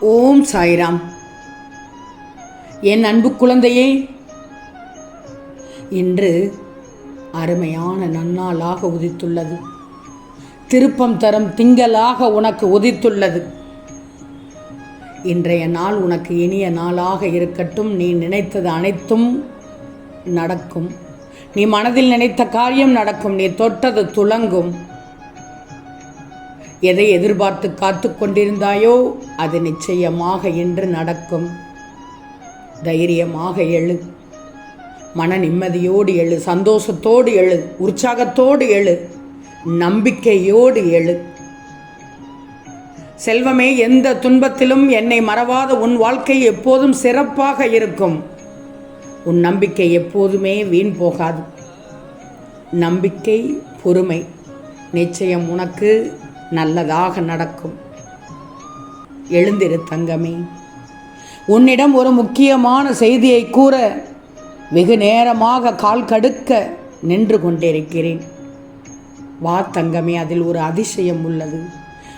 ஓம் சாய்ராம். என் அன்பு குழந்தையே இன்று அருமையான நன்னாளாக உதித்துள்ளது. திருப்பம் தரும் திங்களாக உனக்கு உதித்துள்ளது. இன்றைய நாள் உனக்கு இனிய நாளாக இருக்கட்டும். நீ நினைத்தது அனைத்தும் நடக்கும். நீ மனதில் நினைத்த காரியம் நடக்கும். நீ தொட்டது துலங்கும் எதை எதிர்பார்த்து காத்து கொண்டிருந்தாயோ அது நிச்சயமாக இன்று நடக்கும். தைரியமாக எழு. மன நிம்மதியோடு எழு. சந்தோஷத்தோடு எழு. உற்சாகத்தோடு எழு. நம்பிக்கையோடு எழு. செல்வமே எந்த துன்பத்திலும் என்னை மறவாத உன் வாழ்க்கை எப்போதும் சிறப்பாக இருக்கும். உன் நம்பிக்கை எப்போதுமே வீண் போகாது. நம்பிக்கை பொறுமை. நிச்சயம் உனக்கு நல்லதாக நடக்கும். எழுந்திரு தங்கமே. உன்னிடம் ஒரு முக்கியமான செய்தியை கூற வெகு நேரமாக கால் கடுக்க நின்று கொண்டிருக்கிறேன். வா தங்கமே அதில் ஒரு அதிசயம் உள்ளது.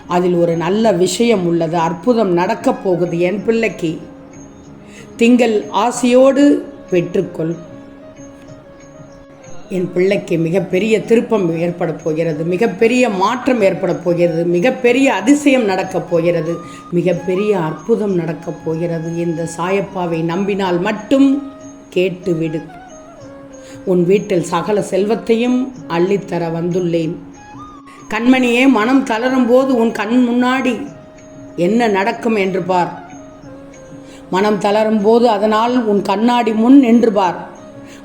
அதில் ஒரு நல்ல விஷயம் உள்ளது. அற்புதம் நடக்கப் போகுது என் பிள்ளைக்கு. திங்கள் ஆசையோடு பெற்றுக்கொள். என் பிள்ளைக்கு மிகப்பெரிய திருப்பம் ஏற்பட போகிறது மிகப்பெரிய மாற்றம் ஏற்பட போகிறது மிகப்பெரிய அதிசயம் நடக்கப் போகிறது மிகப்பெரிய அற்புதம் நடக்கப் போகிறது. இந்த சாயப்பாவை நம்பினால் மட்டும் கேட்டுவிடு. உன் வீட்டில் சகல செல்வத்தையும் அள்ளித்தர வந்துள்ளேன். கண்மணியே மனம் தளரும் போது உன் கண் முன்னாடி என்ன நடக்கும் என்று பார். மனம் தளரும் போது அதனால் உன் கண்ணாடி முன் நின்று பார்.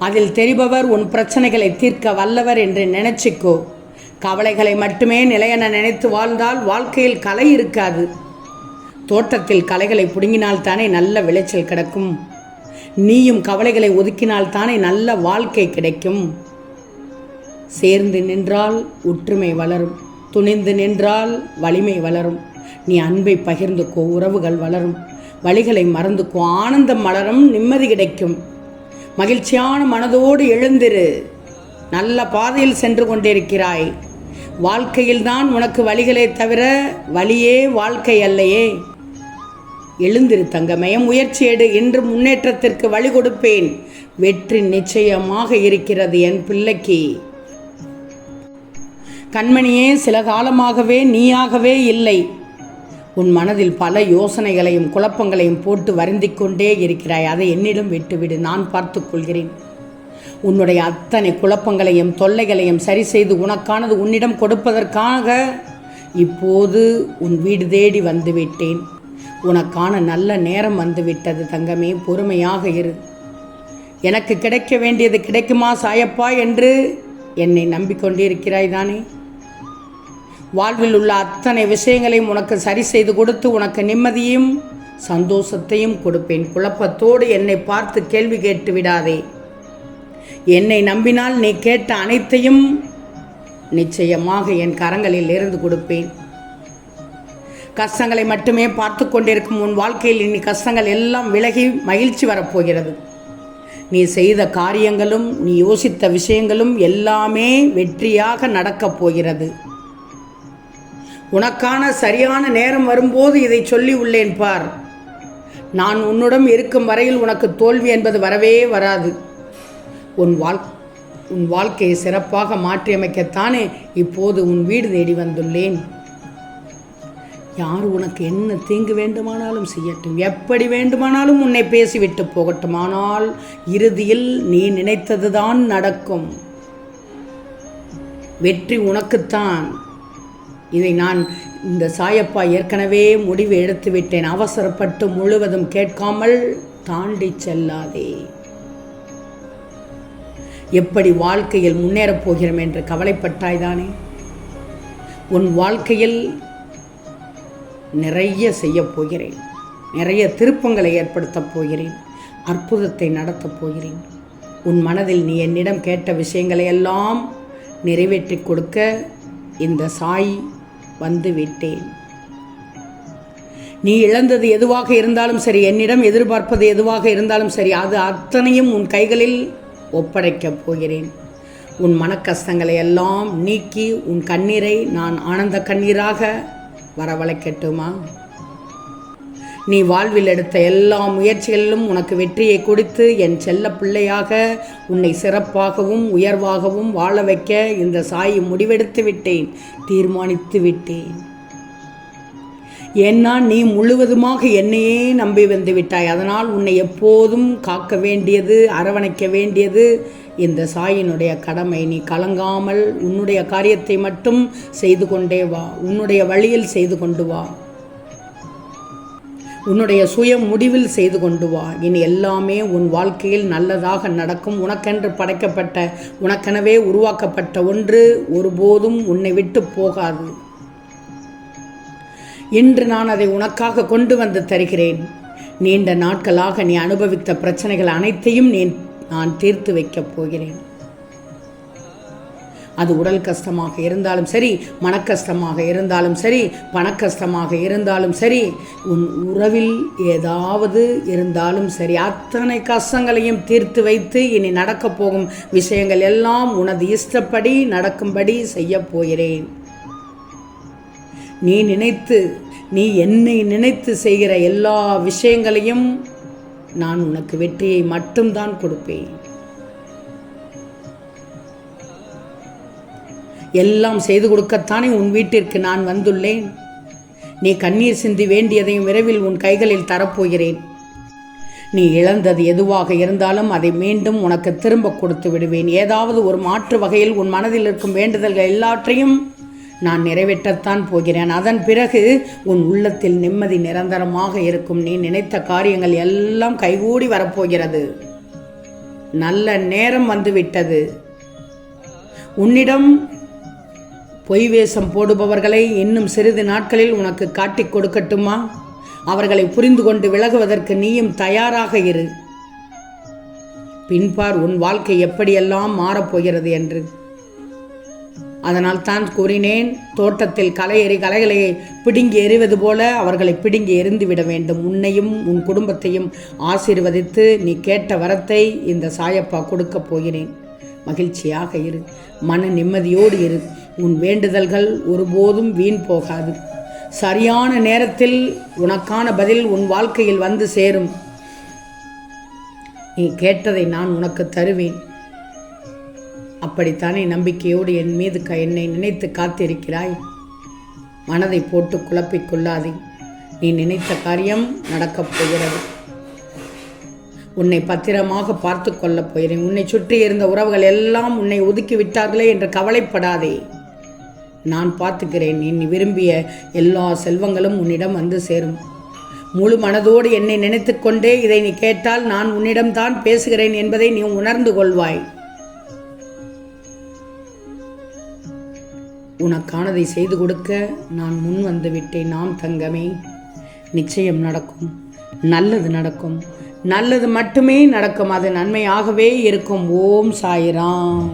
அதில் தெரிபவர் உன் பிரச்சனைகளை தீர்க்க வல்லவர் என்று நினைச்சிக்கோ. கவலைகளை மட்டுமே நிலையென நினைத்து வாழ்ந்தால் வாழ்க்கையில் கலை இருக்காது. தோட்டத்தில் கலைகளை பிடுங்கினால் தானே நல்ல விளைச்சல் கிடைக்கும். நீயும் கவலைகளை ஒதுக்கினால் தானே நல்ல வாழ்க்கை கிடைக்கும். சேர்ந்து நின்றால் ஒற்றுமை வளரும். துணிந்து நின்றால் வலிமை வளரும். நீ அன்பை பகிர்ந்துக்கோ உறவுகள் வளரும். வழிகளை மறந்துக்கோ ஆனந்தம் மலரும் நிம்மதி கிடைக்கும். மகிழ்ச்சியான மனதோடு எழுந்திரு. நல்ல பாதையில் சென்று கொண்டிருக்கிறாய். வாழ்க்கையில்தான் உனக்கு வழிகளே தவிர வழியே வாழ்க்கை அல்லையே. எழுந்திரு தங்கமே முயற்சி எடு. இன்று முன்னேற்றத்திற்கு வழி கொடுப்பேன். வெற்றி நிச்சயமாக இருக்கிறது என் பிள்ளைக்கு. கண்மணியே சில காலமாகவே நீயாகவே இல்லை. உன் மனதில் பல யோசனைகளையும் குழப்பங்களையும் போட்டு வருந்திக் கொண்டே இருக்கிறாய். அதை என்னிடம் விட்டுவிடு. நான் பார்த்துக் கொள்கிறேன். உன்னுடைய அத்தனை குழப்பங்களையும் தொல்லைகளையும் சரி செய்து உனக்கானது உன்னிடம் கொடுப்பதற்காக இப்போது உன் வீடு தேடி வந்துவிட்டேன். உனக்கான நல்ல நேரம் வந்துவிட்டது தங்கமே. பொறுமையாக இரு. எனக்கு கிடைக்க வேண்டியது கிடைக்குமா சாயப்பா என்று என்னை நம்பிக்கொண்டிருக்கிறாய் தானே? வாழ்வில் உள்ள அத்தனை விஷயங்களையும் உனக்கு சரி செய்து கொடுத்து உனக்கு நிம்மதியும் சந்தோஷத்தையும் கொடுப்பேன். குழப்பத்தோடு என்னை பார்த்து கேள்வி கேட்டு விடாதே. என்னை நம்பினால் நீ கேட்ட அனைத்தையும் நிச்சயமாக என் கரங்களில் இருந்து கொடுப்பேன். கஷ்டங்களை மட்டுமே பார்த்து கொண்டிருக்கும் உன் வாழ்க்கையில் இனி கஷ்டங்கள் எல்லாம் விலகி மகிழ்ச்சி வரப்போகிறது. நீ செய்த காரியங்களும் நீ யோசித்த விஷயங்களும் எல்லாமே வெற்றியாக நடக்கப் போகிறது. உனக்கான சரியான நேரம் வரும்போது இதை சொல்லி உள்ளேன் பார். நான் உன்னுடன் இருக்கும் வரையில் உனக்கு தோல்வி என்பது வரவே வராது. உன் வாழ் உன் வாழ்க்கையை சிறப்பாக மாற்றியமைக்கத்தானே இப்போது உன் வீடு தேடி வந்துள்ளேன். யார் உனக்கு என்ன தீங்கு வேண்டுமானாலும் செய்யட்டும். எப்படி வேண்டுமானாலும் உன்னை பேசிவிட்டு போகட்டும். ஆனால் இறுதியில் நீ நினைத்ததுதான் நடக்கும். வெற்றி உனக்குத்தான். இதை நான் இந்த சாயப்பா ஏற்கனவே முடிவு எடுத்து விட்டேன். அவசரப்பட்டு முழுவதும் கேட்காமல் தாண்டி செல்லாதே. எப்படி வாழ்க்கையில் முன்னேறப் போகிறோம் என்று கவலைப்பட்டாய்தானே உன் வாழ்க்கையில் நிறைய செய்யப் போகிறேன். நிறைய திருப்பங்களை ஏற்படுத்தப் போகிறேன். அற்புதத்தை நடத்தப் போகிறேன். உன் மனதில் நீ என்னிடம் கேட்ட விஷயங்களை எல்லாம் நிறைவேற்றி கொடுக்க இந்த சாய் வந்துவிட்டேன். நீ இழந்தது எதுவாக இருந்தாலும் சரி என்னிடம் எதிர்பார்ப்பது எதுவாக இருந்தாலும் சரி அது அத்தனையும் உன் கைகளில் ஒப்படைக்கப் போகிறேன். உன் மனக்கஷ்டங்களை எல்லாம் நீக்கி உன் கண்ணீரை நான் ஆனந்த கண்ணீராக வரவழைக்கட்டுமா? நீ வாழ்வில் எடுத்த எல்லா முயற்சிகளிலும் உனக்கு வெற்றியை கொடுத்து என் செல்ல பிள்ளையாக உன்னை சிறப்பாகவும் உயர்வாகவும் வாழ வைக்க இந்த சாயை முடிவெடுத்து விட்டேன் தீர்மானித்து விட்டேன். ஏன்னா நீ முழுவதுமாக என்னையே நம்பி வந்து விட்டாய். அதனால் உன்னை எப்போதும் காக்க வேண்டியது அரவணைக்க வேண்டியது இந்த சாயினுடைய கடமை. நீ கலங்காமல் உன்னுடைய காரியத்தை மட்டும் செய்து கொண்டே வா உன்னுடைய வழியில் செய்து கொண்டு வா. உன்னுடைய சுய முடிவில் செய்து கொண்டு வா. இனி எல்லாமே உன் வாழ்க்கையில் நல்லதாக நடக்கும். உனக்கென்று படைக்கப்பட்ட உனக்கெனவே உருவாக்கப்பட்ட ஒன்று ஒருபோதும் உன்னை விட்டு போகாது. இன்று நான் அதை உனக்காக கொண்டு வந்து தருகிறேன். நீண்ட நாட்களாக நீ அனுபவித்த பிரச்சனைகள் அனைத்தையும் நீ நான் தீர்த்து வைக்கப் போகிறேன். அது உடல் கஷ்டமாக இருந்தாலும் சரி மனக்கஷ்டமாக இருந்தாலும் சரி பணக்கஷ்டமாக இருந்தாலும் சரி உன் உறவில் ஏதாவது இருந்தாலும் சரி அத்தனை கஷ்டங்களையும் தீர்த்து வைத்து இனி நடக்கப் போகும் விஷயங்கள் எல்லாம் உனது இஷ்டப்படி நடக்கும்படி செய்யப் போகிறேன். நீ நினைத்து நீ என்னை நினைத்து செய்கிற எல்லா விஷயங்களையும் நான் உனக்கு வெற்றியை மட்டும்தான் கொடுப்பேன். எல்லாம் செய்து கொடுக்கத்தானே உன் வீட்டிற்கு நான் வந்துள்ளேன். நீ கண்ணீர் சிந்தி வேண்டியதையும் விரைவில் உன் கைகளில் தரப்போகிறேன். நீ இழந்தது எதுவாக இருந்தாலும் அதை மீண்டும் உனக்கு திரும்ப கொடுத்து விடுவேன். ஏதாவது ஒரு மாற்று வகையில் உன் மனதில் இருக்கும் வேண்டுதல்கள் எல்லாற்றையும் நான் நிறைவேற்றத்தான் போகிறேன். அதன் பிறகு உன் உள்ளத்தில் நிம்மதி நிரந்தரமாக இருக்கும். நீ நினைத்த காரியங்கள் எல்லாம் கைகூடி வரப்போகிறது. நல்ல நேரம் வந்துவிட்டது. உன்னிடம் பொய் வேஷம் போடுபவர்களை இன்னும் சிறிது நாட்களில் உனக்கு காட்டிக் கொடுக்கட்டுமா? அவர்களை புரிந்து கொண்டு விலகுவதற்கு நீயும் தயாராக இரு. பின்பார் உன் வாழ்க்கை எப்படியெல்லாம் மாறப்போகிறது என்று. அதனால் தான் கூறினேன் தோட்டத்தில் களை எறி கலைகளை பிடுங்கி எறிவது போல அவர்களை பிடுங்கி எறிந்து விட வேண்டும். உன்னையும் உன் குடும்பத்தையும் ஆசீர்வதித்து நீ கேட்ட வரத்தை இந்த சாயப்பா கொடுக்கப் போகிறேன். மகிழ்ச்சியாக இரு. மன நிம்மதியோடு இரு. உன் வேண்டுதல்கள் ஒருபோதும் வீண் போகாது. சரியான நேரத்தில் உனக்கான பதில் உன் வாழ்க்கையில் வந்து சேரும். நீ கேட்டதை நான் உனக்கு தருவேன். அப்படித்தானே நம்பிக்கையோடு என் மீது க என்னை நினைத்து காத்திருக்கிறாய்? மனதை போட்டு குழப்பிக் கொள்ளாதே. நீ நினைத்த காரியம் நடக்கப் போகிறது. உன்னை பத்திரமாக பார்த்து கொள்ளப் போகிறேன். உன்னை சுற்றி இருந்த உறவுகள் எல்லாம் உன்னை ஒதுக்கி விட்டார்களே என்று கவலைப்படாதே. நான் பார்த்துக்கிறேன். நீ விரும்பிய எல்லா செல்வங்களும் உன்னிடம் வந்து சேரும். முழு மனதோடு என்னை நினைத்து கொண்டே இதை நீ கேட்டால் நான் உன்னிடம்தான் பேசுகிறேன் என்பதை நீ உணர்ந்து கொள்வாய். உனக்கானதை செய்து கொடுக்க நான் முன் வந்து விட்டேன். நாம் தங்கமே நிச்சயம் நடக்கும். நல்லது நடக்கும். நல்லது மட்டுமே நடக்கும். அது நன்மையாகவே இருக்கும். ஓம் சாயிராம்.